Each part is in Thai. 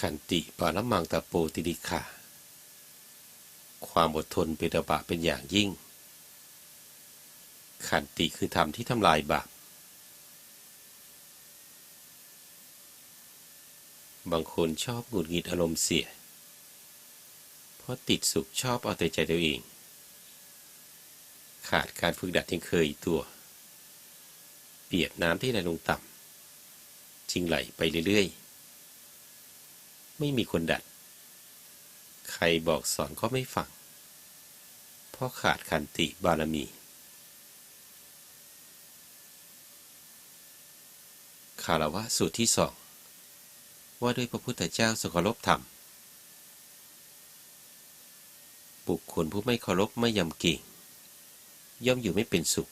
ขันติปาละมังตะโปติดิขาความอดทนเป็นบะเป็นอย่างยิ่ง ขันติคือธรรมที่ทำลายบาป บางคนชอบหงุดหงิดอารมณ์เสีย เพราะติดสุขชอบเอาแต่ใจตัวเอง ขาดการฝึกดัดยังเคยตัว เปียกน้ำที่ไหลลงต่ำจึงไหลไปเรื่อยๆ ไม่มีคนดัด ใครบอกสอนก็ไม่ฟัง เพราะขาดขันติบารมี คารวะสูตรที่สอง ว่าด้วยพระพุทธเจ้าสเคารพธรรม บุคคลผู้ไม่เคารพไม่ยำเก่ง ย่อมอยู่ไม่เป็นสุข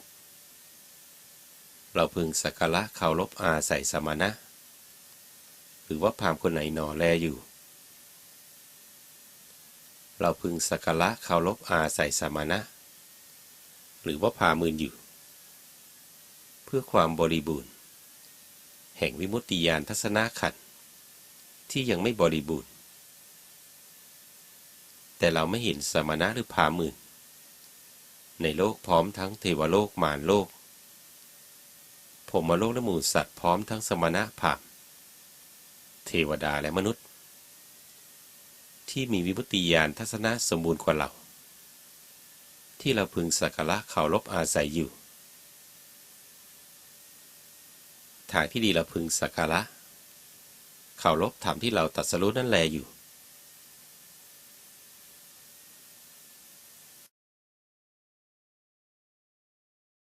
เราพึงสักการะเคารพอาศัยสมณะ หรือว่าพามคนไหนหนอแลอยู่ เราพึงสักการะเคารพอาศัยสมณะหรือว่าพามืนอยู่ เพื่อความบริบูรณ์ แห่งวิมุตติยานทัศนขันธ์ที่ยังไม่บริบูรณ์ แต่เราไม่เห็นสมณะหรือพามืนในโลกพร้อมทั้งเทวโลกมารโลกผมมาโลกและหมู่สัตว์พร้อมทั้งสมณะพราม เทวดาและมนุษย์ ที่มีวิมุตติยานทัศนะสมบูรณ์กว่าเรา ที่เราพึงสักการะเขารบอาศัยอยู่ทางที่ดีเราพึงสักการะเขารบธรรมที่เราตัดสรุนั่นแลอยู่